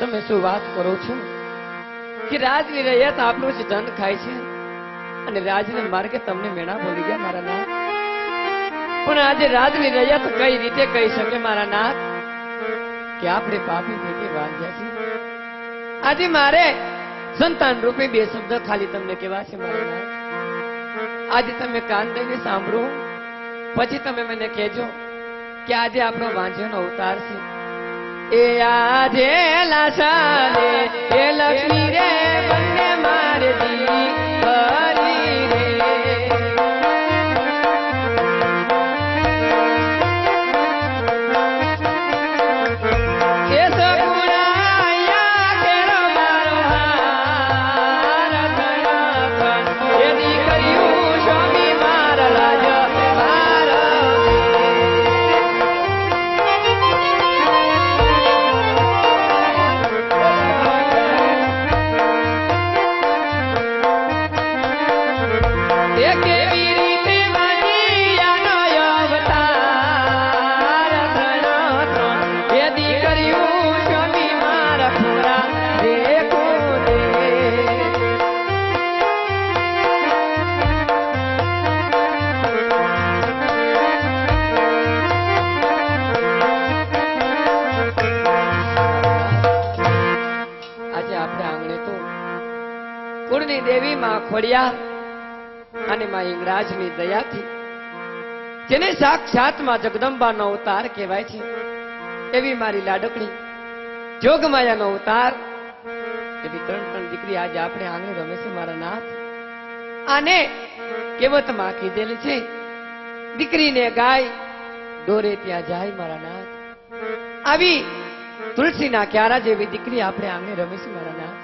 તમે શું વાત કરો છો? કે રાજની રૈયત આપણું જ ધન ખાય છે? અને રાજને માર્ગે તમને મેણા બોલી ગયા, મારા નાથ? પણ આજે રાજની રૈયત કઈ રીતે કહી શકે, મારા નાથ? કે આપણે પાપી પેટે વાંધ્યા છે આજે મારે સંતાન રૂપે બે શબ્દ ખાલી તમને કેવા છે, મારા નાથ. આજે તમે કાન દઈને સાંભળો. પછી તમે મને કહેજો કે આજે આપણો વાંઝ્યોનો અવતાર છે. એ આજે લાસાલે એ લક્ષ્મી રે બંને મારે ખોડિયા અને માં ઇંગરાજની દયાથી, જેને સાક્ષાતમાં જગદંબાનો અવતાર કહેવાય છે, એવી મારી લાડકડી જોગમાયાનો અવતાર, એવી ત્રણ ત્રણ દીકરી આજે આપણે આંગણે રમે છે, મારા નાથ. આને કેવતમાં કીધેલી છે, દીકરીને ગાય, દોરે ત્યાં જાય, મારા નાથ. આવી તુલસીના ક્યારા જેવી દીકરી આપણે આંગણે રમે છે, મારા નાથ.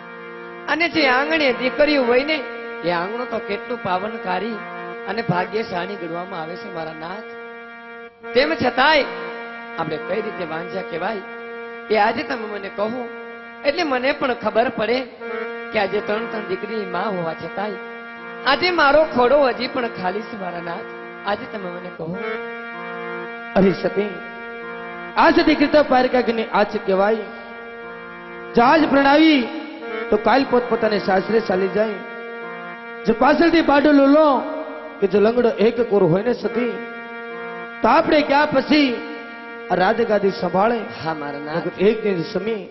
અને જે આંગણે દીકરીઓ હોય ને એ આંગણું તો કેટલું પાવનકારી અને ભાગ્યશાળી ગણવામાં આવે છે, મારા નાથ. તેમ છતાંય આપણે કઈ રીતે વાંચ્યા કહેવાય? એ આજે તમે મને કહો. એટલે મને પણ ખબર પડે કે આજે ત્રણ ત્રણ દીકરી માં હોવા છતાંય આજે મારો ખોડો હજી પણ ખાલી છે, મારા નાથ. આજે તમે મને કહો. અરે સતી, આજ દીકરી તો પારિકાગની આજ કહેવાય. જહાજ પ્રણાવી, તો કાલ પોતપોતાને સાસરે ચાલી જાય. જો પાછળથી બાડો લો કે જો લંગડો એક કોર હોય ને સતી તો આપણે ક્યાં પછી આ સંભાળે? હા મારા નાથ. એક દિન સમી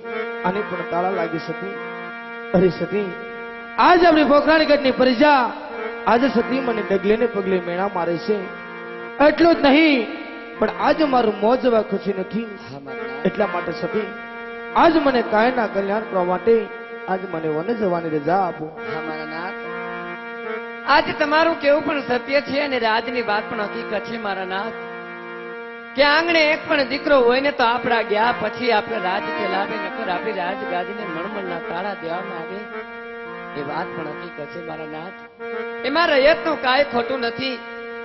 અને પણ તાળા લાગી સતી. અરે સતી આજ આપણી પોખરાણીગઢની પ્રજા આજે સતી મને ડગલે ને પગલે મેળા મારે છે. એટલું જ નહીં પણ આજ મારું મોજવા ખુશી નથી. હા એટલા માટે સતી આજ મને કાયના કલ્યાણ કરવા માટે આજ મને વન જવાની રજા આપો. આજે તમારું કેવું પણ સત્ય છે અને રાજની વાત પણ હકીકત છે, મારા નાથ. કે આંગણે એક પણ દીકરો હોય ને તો આપણા ગયા પછી આપણે રાજ ચલાવે, નકર આપણી રાજ ગાદીને મણમણના તાળા દેવામાં આવે. એ વાત પણ હકીકત છે, મારા નાથ. એમાં રયતનું કાંઈ ખોટું નથી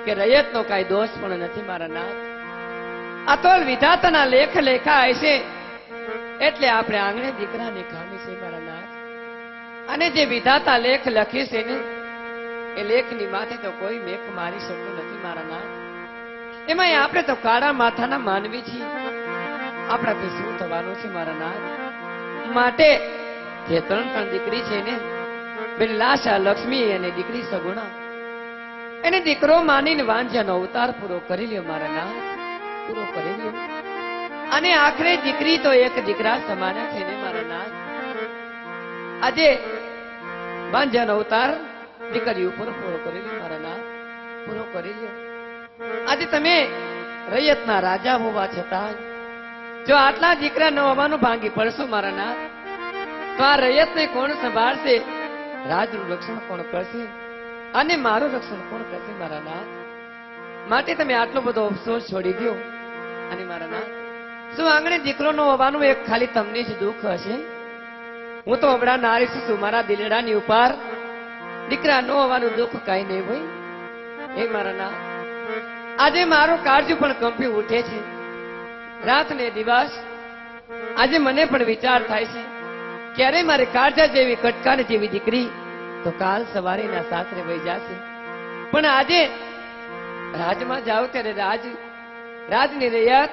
કે રૈયતનો કાંઈ દોષ પણ નથી, મારા નાથ. આ તો વિધાતાના લેખ લેખા હશે. એટલે આપણે આંગણે દીકરાને ખામી છે, મારા નાથ. અને જે વિધાતા લેખ લખી છે એ લેખની માથે તો કોઈ મેખ મારી શકતું નથી મારા નાથ એમાં આપણે તો કાળા માથાના માનવી છીએ. આપણાથી શું થવાનું છે મારા નાથ માટે જે ત્રણ ત્રણ દીકરી છે ને બેન લાશા લક્ષ્મી અને દીકરી સગુણા. એને દીકરો માનીને વાંઝાનો અવતાર પૂરો કરી લ્યો મારા નાથ પૂરો કરી લ્યો. અને આખરે દીકરી તો એક દીકરા સમાન છે ને મારા નાથ આજે વાંઝાનો અવતાર દીકરી ઉપર પૂરો કરી લે મારા ના પૂરો કરી લે આજે તમે રૈયતના રાજા હોવા છતાં જો આટલા દીકરા ન હોવાનું ભાંગી પડશો, મારા ના તો આ રૈયતને કોણ સંભાળશે? રાજનું રક્ષણ કોણ કરશે? અને મારું રક્ષણ કોણ કરશે, મારા ના માટે તમે આટલો બધો અફસોસ છોડી દો અને મારા ના શું આંગણે દીકરો ન હોવાનું એક ખાલી તમને જ દુઃખ હશે? હું તો હમણાં નારી છું મારા દિલડાની ઉપર દીકરા ન હોવાનું દુઃખ કઈ નહીં ભાઈ હે મારા ના આજે મારો કાળજું પણ કંપી ઉઠે છે. રાત ને દિવસ આજે મને પણ વિચાર થાય છે, ક્યારે મારે કાળજા જેવી કટકાને જેવી દીકરી તો કાલ સવારે ના સાસરે વહી જશે. પણ આજે રાજમાં જાઓ ત્યારે રાજ, રાજની રૈયત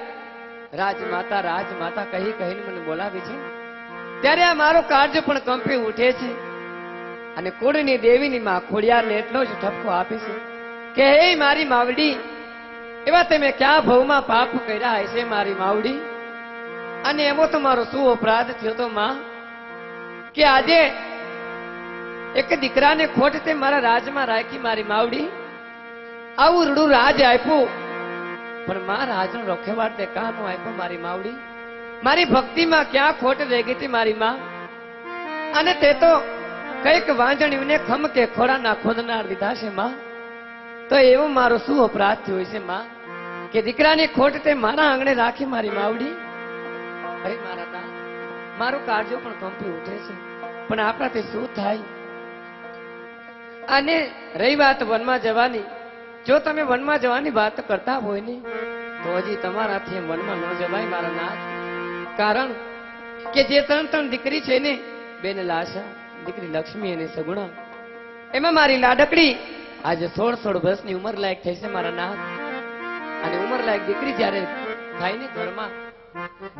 રાજમાતા રાજમાતા કહી કહીને મને બોલાવે છે. ત્યારે આ મારો કાર્ય પણ કંપી ઉઠે છે. અને કુળની દેવીની માં ખોડિયારને એટલો જ ઠપકો આપે કે, હે મારી માવડી, એવા તમે ક્યાં ભવમાં પાપ કર્યા હશે મારી માવડી? અને એવો તો મારો શું અપરાધ થયો તો માં? કે આજે એક દીકરાને ખોટ તે મારા રાજમાં રાખી મારી માવડી? આવું રૂડું રાજ આપ્યું. પણ માં રાજનો રોખેવાડ તે કાનો આપ્યો મારી માવડી? મારી ભક્તિમાં ક્યાં ખોટ રહી ગઈ હતી મારી માં? અને તે તો કંઈક વાંજણીઓને ખમ કે ખોડાના ખોદનાર દીધા છે, માં? તો એવો મારો શું અપરાધ થયો છે, માં, કે દીકરાની ખોટ તે મારા આંગણે રાખી મારી માવડી? અરે, મારા દા, મારું કાળજો પણ કંપી ઉઠે છે, પણ આપણાથી શું થાય? અને રહી વાત વનમાં જવાની. જો તમે વનમાં જવાની વાત કરતા હોય ને, તો હજી તમારાથી વનમાં ન જવાય, મારા નાથ. કારણ કે જે ત્રણ ત્રણ દીકરી છે ને, બેન લાશા દીકરી લક્ષ્મી અને સગુણા. એમાં મારી લાડકડી આજે સોળ સોળ વર્ષની ઉંમર લાયક થઈ છે મારા નાથ. અને ઉંમર લાયક દીકરી જ્યારે થાય ને ઘરમાં,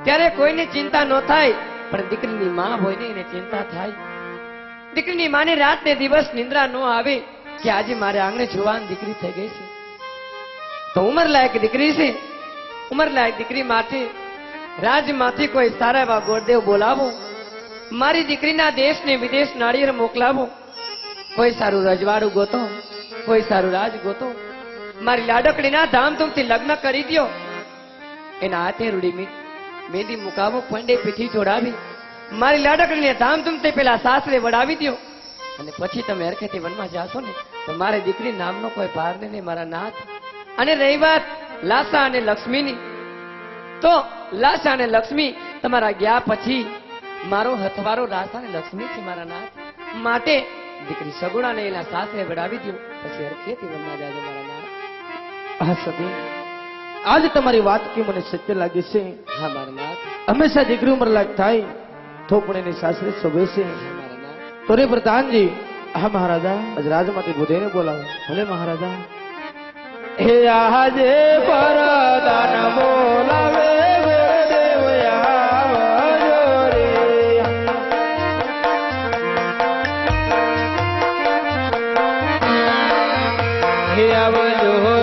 ત્યારે કોઈને ચિંતા ન થાય, પણ દીકરીની માં હોય ને એને ચિંતા થાય. દીકરીની માને રાત ને દિવસ નિંદ્રા ન આવે કે આજે મારે આંગણે જુવાન દીકરી થઈ ગઈ છે. તો ઉંમર લાયક દીકરી છે. ઉંમર લાયક દીકરી માટે રાજમાંથી કોઈ સારા એવા ગોરદેવ બોલાવો. મારી દીકરીના દેશ ને વિદેશ નાળિયેર મોકલાવો. કોઈ સારું રજવાડું ગોતો, કોઈ સારું રાજ ગોતો. મારી લાડકડીના ધામધૂમથી લગ્ન કરી દો એના હાથે રૂડી મેંદી મુકાવો, પંડે પીઠી જોડાવી મારી લાડકડીને ધામધૂમથી પેલા સાસરે વડાવી દ્યો. અને પછી તમે હરખેથી વનમાં જાશો ને, તો મારી દીકરી નામનો કોઈ ભાર નહીં મારા નાથ. અને રહી વાત લાસા અને લક્ષ્મીની. તો લાસા અને લક્ષ્મી તમારા ગયા પછી મારો હથવારો લાસા અને લક્ષ્મી છે મારા નાથ માટે દીકરી સગુણાને એના સાસરે વડાવી દઉં. પછી હરખેથી વનમાં જાજો મારા નાથ. હા સબી આજ તમારી વાત કે મને સત્ય લાગે છે? હા મારા નાથ. હંમેશા દીકરી ઉંમર લાગ થાય તો પણ એની સાસરે શોભે છે. તો રે પ્રધાનજી હા મહારાજા આજ રાજમાંથી બુધેને બોલાવો. ભલે મહારાજા. હે આજે પરદાન બોલાવે. હે આવજો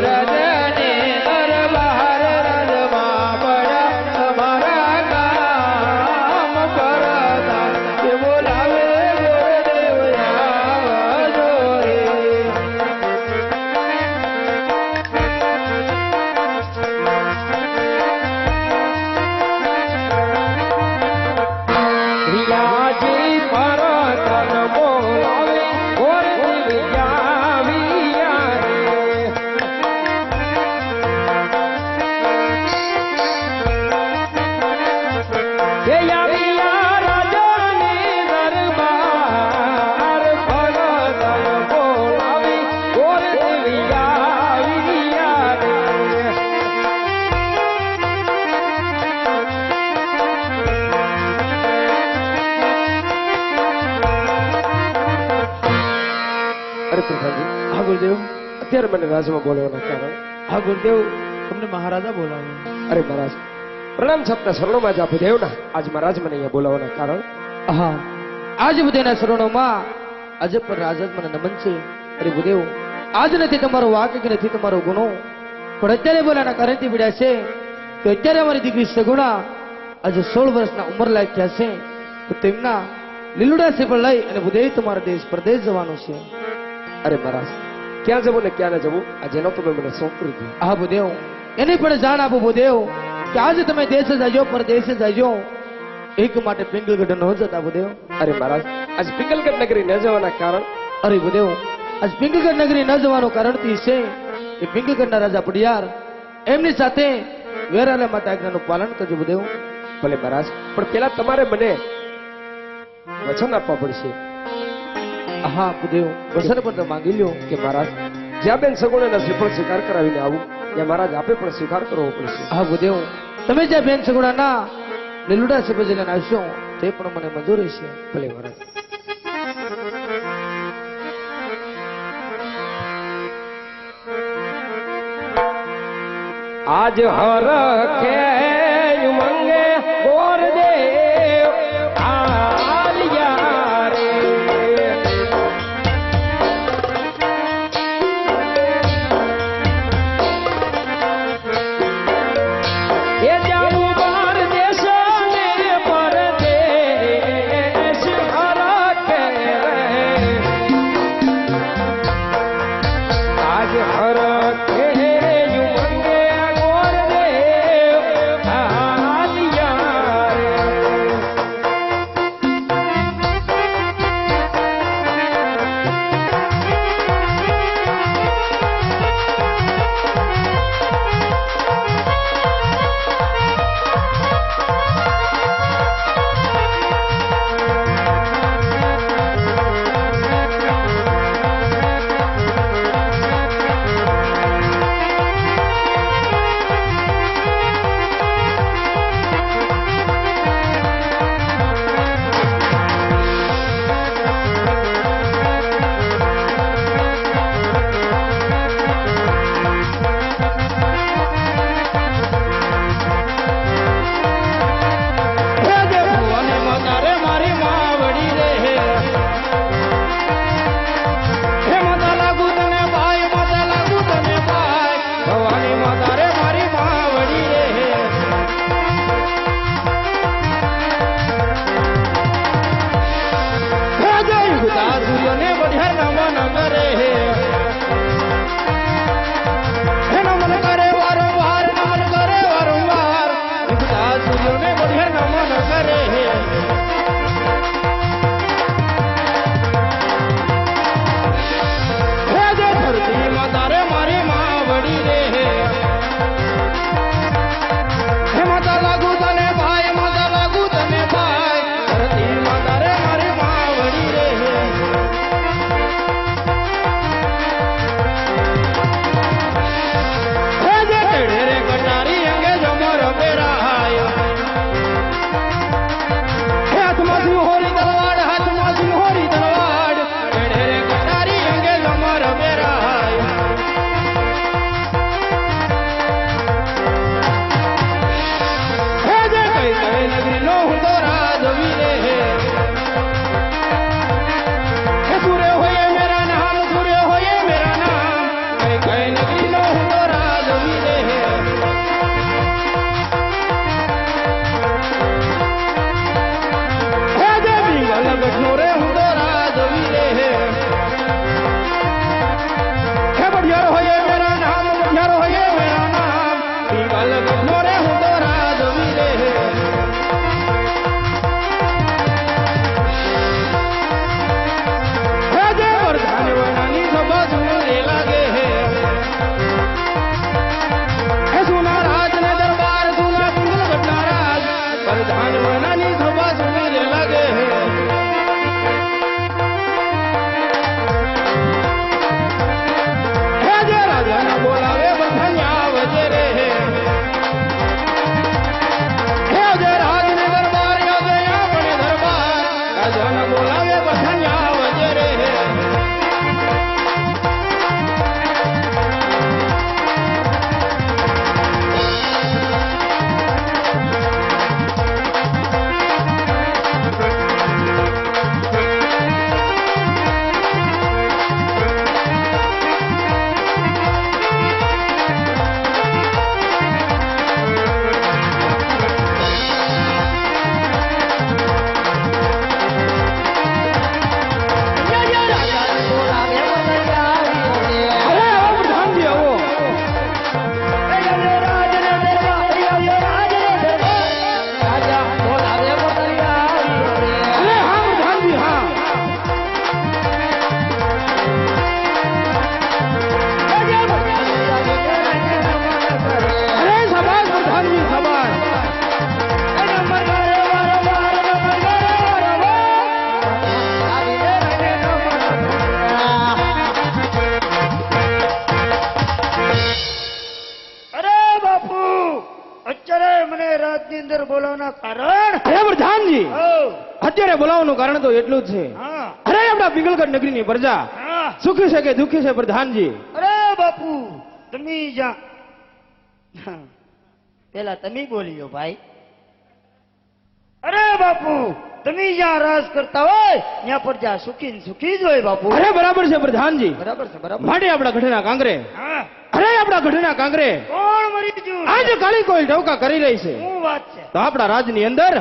અરે પ્રધાનજી હા ગુરુદેવ. અત્યારે મને રાજમાં બોલાવવાના કારણ. હા ગુરુદેવ. તમને મહારાજા બોલાવે. અરે મહારાજ પ્રણામ છપના શરણોમાં જ આપું દેવના. આજ મહારાજ મને અહીંયા બોલાવવાના કારણ. હા. આજ બધાના શરણોમાં આજે પણ રાજા મને નમન છે. અરે બુદેવ આજ નથી તમારો વાક કે નથી તમારો ગુનો. પણ અત્યારે બોલાના કારણથી પડ્યા છે અત્યારે અમારી દીકરી સગુણા આજે સોળ વર્ષના ઉંમર લાયક થયા છે. તો તેમના લીલુડા પણ લઈ અને બુદેવ તમારા દેશ પરદેશ જવાનું છે. અરે મહારાજ ક્યાં જવું ને ક્યાં ન જવું? આ જેનો તમે મને સોંપી દીધું. હા ભૂદેવ એની પણ જાણ આપો ભૂદેવ કે આજે તમે દેશ જજો પરદેશ જજો. એક માટે પિંગલગઢ ન જતા ભૂદેવ અરે મહારાજ આજ પિંગલગઢ નગરી ન જવાના કારણ? અરે ભૂદેવ આજ પિંગલગઢ નગરી ન જવાનું કારણથી છે કે પિંગલગઢના રાજા પડિયાર. એમની સાથે વેરાલા માતા આજ્ઞાનું પાલન કરજો ભૂદેવ ભલે મહારાજ પણ પેલા તમારે મને વચન આપવા પડશે. હા બુદેવ વસર પણ માંગી લ્યો કે મહારાજ જ્યાં બેન સગુણાના શ્રીફળ સ્વીકાર કરાવીને આવું ત્યાં મહારાજ આપે પણ સ્વીકાર કરવો પડશે. હા બુદેવ તમે જ્યાં બેન સગુણાના લીલુડા સબજને આવશો તે પણ મને મંજૂરી છે ભલે મહારાજ. આજ હર કે અત્યારે બોલાવવાનું કારણ તો એટલું જ છે. અરે આપણા પિંગલગઢ નગરીની પ્રજા. સુખી છે કે દુઃખી છે પ્રધાનજી? અરે બાપુ તમે જા પેલા તમે બોલ્યો ભાઈ. અરે બાપુ તમે જ્યાં રાજ કરતા હોય ત્યાં પર જ્યાં સુખી ને સુખી જ હોય બાપુ. અરે બરાબર છે પ્રધાનજી. બરાબર છે બરાબર. માટે આપણા ગઢના કાંગરે. અરે આપણા ગઢના કાંગરે. કોણ મરી ગયું? આજે કાળી કોઈ ટવકા કરી રહી છે. શું વાત છે? તો આપણા રાજની અંદર